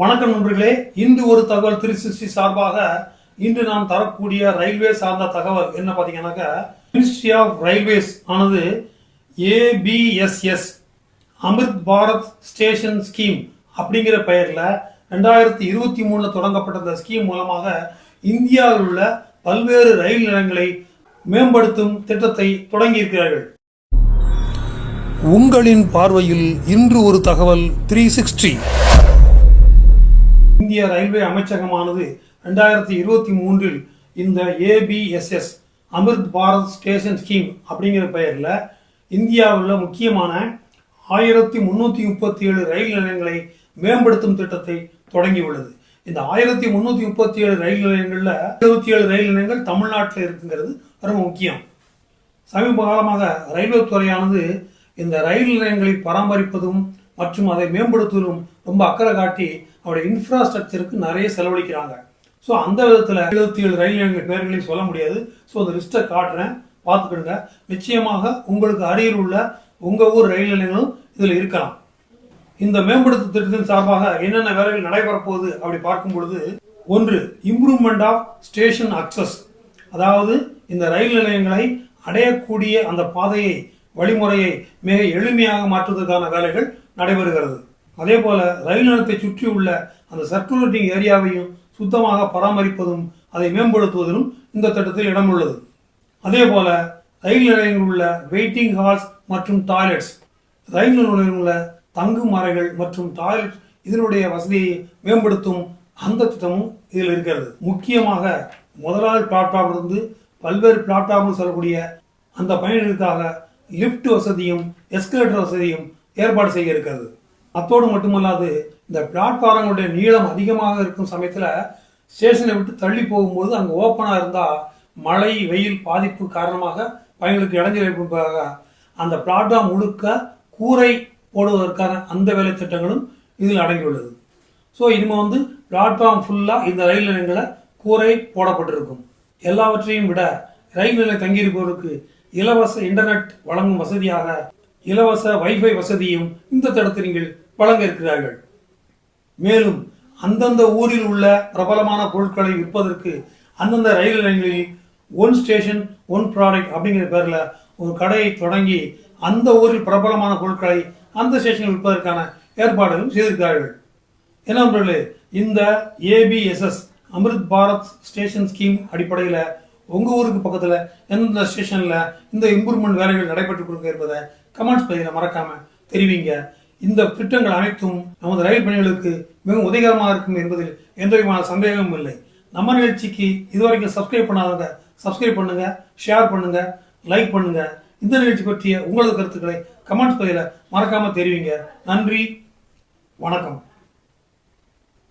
வணக்கம் நண்பர்களே. இன்று ஒரு தகவல் த்ரீ சிக்ஸ்டி சார்பாக இன்று நாம் தரக்கூடிய ரயில்வே சார்ந்த தகவல் என்ன பார்த்தீங்கன்னாக்கா மினிஸ்ட்ரி ஆஃப் ரயில்வேஸ் ஆனது ABSS Amrit Bharat station scheme அப்படிங்கிற பெயரில் ரெண்டாயிரத்தி இருபத்தி மூணில் தொடங்கப்பட்ட இந்த ஸ்கீம் மூலமாக இந்தியாவில் உள்ள பல்வேறு ரயில் நிலையங்களை மேம்படுத்தும் திட்டத்தை தொடங்கியிருக்கிறார்கள். உங்களின் பார்வையில் இன்று ஒரு தகவல் த்ரீ சிக்ஸ்டி இந்திய ரயில்வே அமைச்சகமானது ரெண்டாயிரத்தி இருபத்தி மூன்றில் இந்த ABSS Amrit Bharat station scheme அப்படிங்கிற பெயரில் இந்தியாவில் முக்கியமான ஆயிரத்தி முந்நூற்றி முப்பத்தி ஏழு ரயில் நிலையங்களை மேம்படுத்தும் திட்டத்தை தொடங்கியுள்ளது. இந்த ஆயிரத்தி முந்நூற்றி முப்பத்தி ஏழு ரயில் நிலையங்களில் இருபத்தி ஏழு ரயில் நிலையங்கள் தமிழ்நாட்டில் இருக்குங்கிறது ரொம்ப முக்கியம். சமீப காலமாக ரயில்வே துறையானது இந்த ரயில் நிலையங்களை பராமரிப்பதும் மற்றும் அதை மேம்படுத்துவதும் ரொம்ப அக்கறை காட்டி அவருடைய இன்ஃப்ராஸ்ட்ரக்சருக்கு நிறைய செலவழிக்கிறாங்க. ஸோ அந்த விதத்தில் எழுபத்தி ஏழு ரயில் நிலையங்கள் பேர்களையும் சொல்ல முடியாது. ஸோ அந்த லிஸ்ட்டை காட்டுறேன். பார்த்துக்கிடுங்க. நிச்சயமாக உங்களுக்கு அருகில் உள்ள உங்கள் ஊர் ரயில் நிலையங்களும் இதில் இருக்கலாம். இந்த மேம்படுத்து திட்டத்தின் சார்பாக என்னென்ன வேலைகள் நடைபெறப்போகுது அப்படி பார்க்கும் பொழுது ஒன்று இம்ப்ரூவ்மெண்ட் ஆஃப் ஸ்டேஷன் அக்சஸ் அதாவது இந்த ரயில் நிலையங்களை அடையக்கூடிய அந்த பாதையை வழிமுறையை மிக எளிமையாக மாற்றுவதற்கான வேலைகள் நடைபெறுகிறது. அதே போல ரயில் நிலையத்தை சுற்றி உள்ள அந்த சர்க்குலேட்டிங் ஏரியாவையும் சுத்தமாக பராமரிப்பதும் அதை மேம்படுத்துவதிலும் இந்த திட்டத்தில் இடம் உள்ளது. அதே போல ரயில் நிலையங்களில் உள்ள வெயிட்டிங் ஹால்ஸ் மற்றும் டாய்லெட்ஸ் ரயில் நிலையங்களில் உள்ள தங்கும் அறைகள் மற்றும் டாய்லெட் இதனுடைய வசதியை மேம்படுத்தும் அந்த திட்டமும் இதில் இருக்கிறது. முக்கியமாக முதலாவது பிளாட்ஃபார்மிலிருந்து பல்வேறு பிளாட்ஃபார்மில் செல்லக்கூடிய அந்த பயணிகளுக்காக லிஃப்ட் வசதியும் எஸ்கலேட்டர் வசதியும் ஏற்பாடு செய்ய இருக்கிறது. அத்தோடு மட்டுமல்லாது இந்த பிளாட்ஃபாரங்களுடைய நீளம் அதிகமாக இருக்கும் சமயத்தில் ஸ்டேஷனை விட்டு தள்ளி போகும்போது அங்கே ஓப்பனாக இருந்தால் மழை வெயில் பாதிப்பு காரணமாக பயணிகளுக்கு இடைஞ்சல் ஏற்படுவதாக அந்த பிளாட்ஃபார்ம் முழுக்க கூரை போடுவதற்கான அந்த வேலை திட்டங்களும் இதில் அடங்கியுள்ளது. ஸோ இனிமேல் வந்து பிளாட்ஃபார்ம் ஃபுல்லாக இந்த ரயில் நிலையங்களை கூரை போடப்பட்டிருக்கும். எல்லாவற்றையும் விட ரயில் நிலையம் தங்கியிருப்பவருக்கு இலவச இன்டர்நெட் வழங்கும் வசதியாக இலவச வைஃபை வசதியும் இந்த தடத்தில் நீங்கள் வழங்க இருக்கிறார்கள். மேலும் அந்தந்த ஊரில் உள்ள பிரபலமான பொருட்களை விற்பதற்கு அந்தந்த ரயில் நிலையங்களில் ஒன் ஸ்டேஷன் ஒன் ப்ராடக்ட் அப்படிங்கிற பேரில் ஒரு கடையை தொடங்கி அந்த ஊரில் பிரபலமான பொருட்களை அந்த ஸ்டேஷனில் விற்பதற்கான ஏற்பாடுகளும் செய்திருக்கிறார்கள். என்ன நண்பர்களே இந்த ABSS Amrit Bharat station scheme அடிப்படையில் உங்கள் ஊருக்கு பக்கத்தில் எந்தெந்த ஸ்டேஷனில் இந்த இம்ப்ரூவ்மெண்ட் வேலைகள் நடைபெற்று கொடுங்க என்பதை கமெண்ட்ஸ் பதிவில் மறக்காம தெரிவிங்க. இந்த திட்டங்கள் அனைத்தும் நமது ரயில் பயணிகளுக்கு மிகவும் உதவிகரமாக இருக்கும் என்பதில் எந்த விதமான சந்தேகமும் இல்லை. நம்ம நிகழ்ச்சிக்கு இதுவரைக்கும் சப்ஸ்கிரைப் பண்ணாதவங்க சப்ஸ்கிரைப் பண்ணுங்க ஷேர் பண்ணுங்க லைக் பண்ணுங்க. இந்த நிகழ்ச்சி பற்றிய உங்களது கருத்துக்களை கமெண்ட்ஸ் பதிவில் மறக்காம தெரிவிங்க. நன்றி வணக்கம்.